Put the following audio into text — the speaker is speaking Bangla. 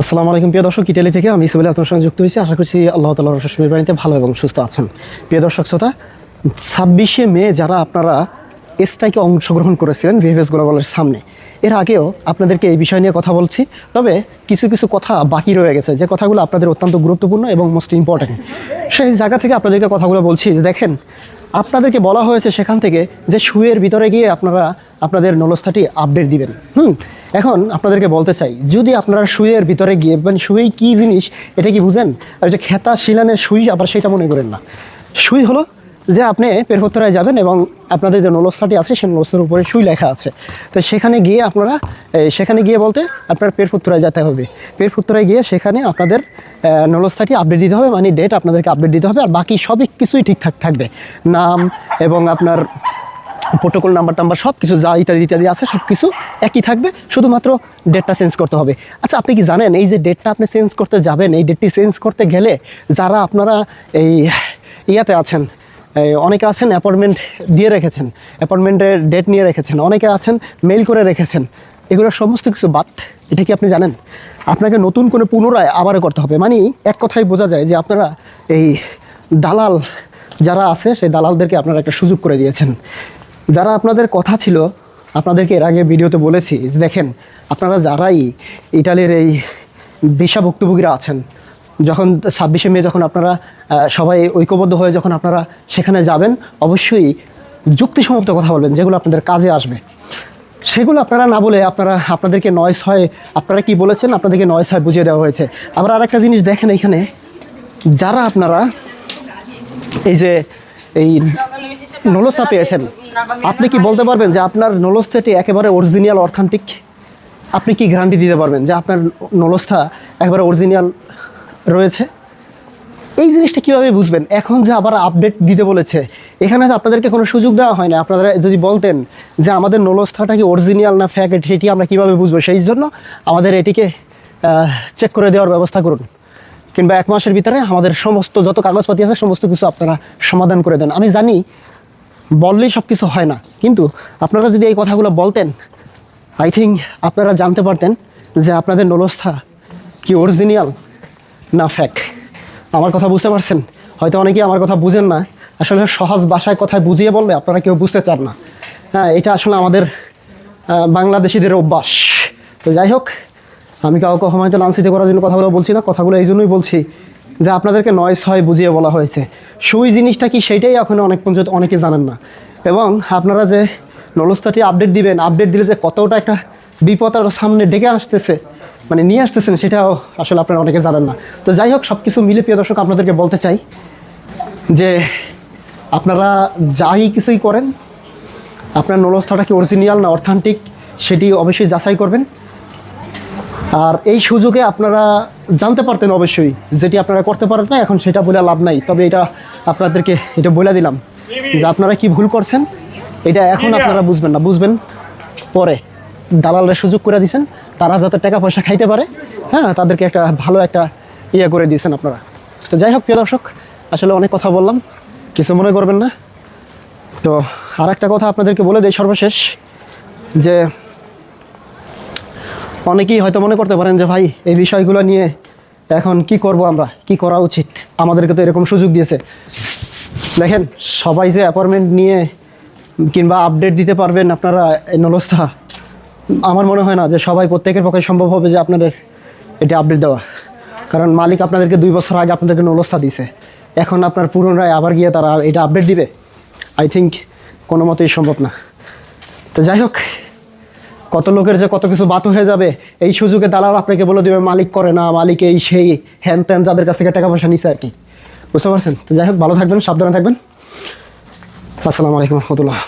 আসসালামু আলাইকুম, প্রিয় দর্শক, ইটালি থেকে আমি ইসমাইল আপনার সঙ্গে যুক্ত হয়েছি। আশা করছি আল্লাহ তালার রসমের বাড়িতে ভালো এবং সুস্থ আছেন। প্রিয় দর্শক, শ্রোতা, ছাব্বিশে মে যারা আপনারা এসটাইকে অংশগ্রহণ করেছিলেন ভিএফএস গ্লোবালের সামনে, এর আগেও আপনাদেরকে এই বিষয় নিয়ে কথা বলছি। তবে কিছু কিছু কথা বাকি রয়ে গেছে, যে কথাগুলো আপনাদের অত্যন্ত গুরুত্বপূর্ণ এবং মোস্ট ইম্পর্ট্যান্ট সেই জায়গা থেকে আপনাদেরকে কথাগুলো বলছি যে, দেখেন আপনাদেরকে বলা হয়েছে সেখান থেকে যে শুয়ের ভিতরে গিয়ে আপনারা আপনাদের নলস্থাটি আপডেট দিবেন। হুম, এখন আপনাদেরকে বলতে চাই, যদি আপনারা শুয়ের ভিতরে গিয়ে মানে শুয়েই কী জিনিস, এটা কি বুঝেন? আর যে খেতা শিলানের শুই আবার সেটা মনে করেন না। শুই হলো যে আপনি পেরপত্তরায় যাবেন এবং আপনাদের যে নলস্থাটি আছে, সেই নলস্থার উপরে সুই লেখা আছে। তো সেখানে গিয়ে আপনারা সেখানে গিয়ে বলতে আপনার পেরপুত্তরায় যেতে হবে। পেরপুত্তরায় গিয়ে সেখানে আপনাদের নলস্থাটি আপডেট দিতে হবে মানে ডেট আপনাদেরকে আপডেট দিতে হবে, আর বাকি সবই কিছুই ঠিকঠাক থাকবে। নাম এবং আপনার প্রোটোকল নাম্বার টাম্বার সব কিছু যা ইত্যাদি ইত্যাদি আছে সব কিছু একই থাকবে, শুধুমাত্র ডেটটা চেঞ্জ করতে হবে। আচ্ছা আপনি কি জানেন, এই যে ডেটটা আপনি চেঞ্জ করতে যাবেন, এই ডেটটি চেঞ্জ করতে গেলে যারা আপনারা এই ইয়াতে আছেন অনেকে আছেন অ্যাপয়েন্টমেন্ট দিয়ে রেখেছেন অ্যাপয়েন্টমেন্টের ডেট নিয়ে রেখেছেন, অনেকে আছেন মেইল করে রেখেছেন। এগুলো সমস্ত কিছু বাদ, এটা কি আপনি জানেন? আপনাকে নতুন করে পুনরায় আবারও করতে হবে। মানে এক কথায় বোঝা যায় যে আপনারা এই দালাল যারা আছে, সেই দালালদেরকে আপনারা একটা সুযোগ করে দিয়েছেন। যারা আপনাদের কথা ছিল, আপনাদেরকে এর আগে ভিডিওতে বলেছি দেখেন, আপনারা যারাই ইটালির এই ভিসা ভুক্তভোগীরা আছেন, যখন ছাব্বিশে মে যখন আপনারা সবাই ঐক্যবদ্ধ হয়ে যখন আপনারা সেখানে যাবেন, অবশ্যই যুক্তিসমাপ্ত কথা বলবেন, যেগুলো আপনাদের কাজে আসবে। সেগুলো আপনারা না বলে আপনারা, আপনাদেরকে নয় ছয় আপনারা কি বলেছেন, আপনাদেরকে নয় ছয় বুঝিয়ে দেওয়া হয়েছে। আবার আর একটা জিনিস দেখেন এখানে, যারা আপনারা এই যে এই নলস্তা পেয়েছেন, আপনি কি বলতে পারবেন যে আপনার নলস্থাটি একেবারে অরিজিনাল অর্থান্টিক আপনি কি গ্যারান্টি দিতে পারবেন যে আপনার নলস্থা একেবারে অরিজিনাল রয়েছে? এই জিনিসটা কীভাবে বুঝবেন? এখন যে আবার আপডেট দিতে বলেছে, এখানে আপনাদেরকে কোনো সুযোগ দেওয়া হয় না, আপনারা যদি বলতেন যে আমাদের নলস্থাটা কি অরিজিনাল না ফ্যাকেট সেটি আমরা কীভাবে বুঝব? সেই জন্য আমাদের এটিকে চেক করে দেওয়ার ব্যবস্থা করুন। কিংবা এক মাসের ভিতরে আমাদের সমস্ত যত কাগজপাতি আছে, সমস্ত কিছু আপনারা সমাধান করে দেন। আমি জানি বললেই সব কিছু হয় না, কিন্তু আপনারা যদি এই কথাগুলো বলতেন আই থিঙ্ক আপনারা জানতে পারতেন যে আপনাদের নলস্থা কি অরিজিনাল না ফ্যাক আমার কথা বুঝতে পারছেন? হয়তো অনেকেই আমার কথা বুঝেন না। আসলে সহজ ভাষায় কথায় বুঝিয়ে বললে আপনারা কেউ বুঝতে চান না। হ্যাঁ এটা আসলে আমাদের বাংলাদেশিদের অভ্যাস। তো যাই হোক, আমি কাউকে হয়তো লাঞ্ছিত করার জন্য কথাগুলো বলছি না, কথাগুলো এই জন্যই বলছি যে আপনাদেরকে নয় ছয় বুঝিয়ে বলা হয়েছে। সুই জিনিসটা কি সেইটাই এখনও অনেক পর্যন্ত অনেকে জানেন না। এবং আপনারা যে নলস্থাটি আপডেট দিবেন আপডেট দিলে যে কতটা একটা বিপদ আরও সামনে ডেকে আসতেছে মানে নিয়ে আসতেছেন সেটাও আসলে আপনারা অনেকে জানেন না। তো যাই হোক সব কিছু মিলে প্রিয় দর্শক আপনাদেরকে বলতে চাই যে আপনারা যাই কিছুই করেন আপনার নলস্থাটা কি অরিজিনাল না অর্থান্টিক সেটি অবশ্যই যাচাই করবেন। আর এই সুযোগে আপনারা জানতে পারতেন অবশ্যই যেটি আপনারা করতে পারেন না এখন সেটা বলে লাভ নাই। তবে এটা আপনাদেরকে এটা বলে দিলাম যে আপনারা কি ভুল করছেন এটা এখন আপনারা বুঝবেন না। বুঝবেন পরে। দালালরা সুযোগ করে দিয়েছেন। তারা যাতে টাকা পয়সা খাইতে পারে হ্যাঁ তাদেরকে একটা ভালো একটা ইয়ে করে দিয়েছেন আপনারা। তো যাই হোক, প্রিয় দর্শক, আসলে অনেক কথা বললাম, কিছু মনে করবেন না। তো আর একটা কথা আপনাদেরকে বলে দিই সর্বশেষ, যে অনেকেই হয়তো মনে করতে পারেন যে, ভাই, এই বিষয়গুলো নিয়ে এখন কি করব আমরা? কি করা উচিত? আমাদেরকে তো এরকম সুযোগ দিয়েছে। দেখেন, সবাই যে অ্যাপয়েন্টমেন্ট নিয়ে কিংবা আপডেট দিতে পারবেন আপনারা, এই নলস্থা আমার মনে হয় না যে সবাই প্রত্যেকের পক্ষে সম্ভব হবে যে আপনাদের এটি আপডেট দেওয়া। কারণ মালিক আপনাদেরকে দুই বছর আগে আপনাদেরকে নলস্থা দিছে এখন আপনার পুনরায় আবার গিয়ে তারা এটা আপডেট দিবে? আই থিঙ্ক কোনো মতেই সম্ভব না। তো যাই হোক, কত লোকের যে কত কিছু বাত হয়ে যাবে, এই সুযোগে দালাল আপনাকে বলে দেবে, মালিক করে না, মালিক এই সেই হ্যান ত্যান যাদের কাছ থেকে টাকা পয়সা নিছে আর কি। বুঝতে পারছেন? তো যাই হোক, ভালো থাকবেন, সাবধানে থাকবেন। আসসালামু আলাইকুম রহমতুল্লাহ।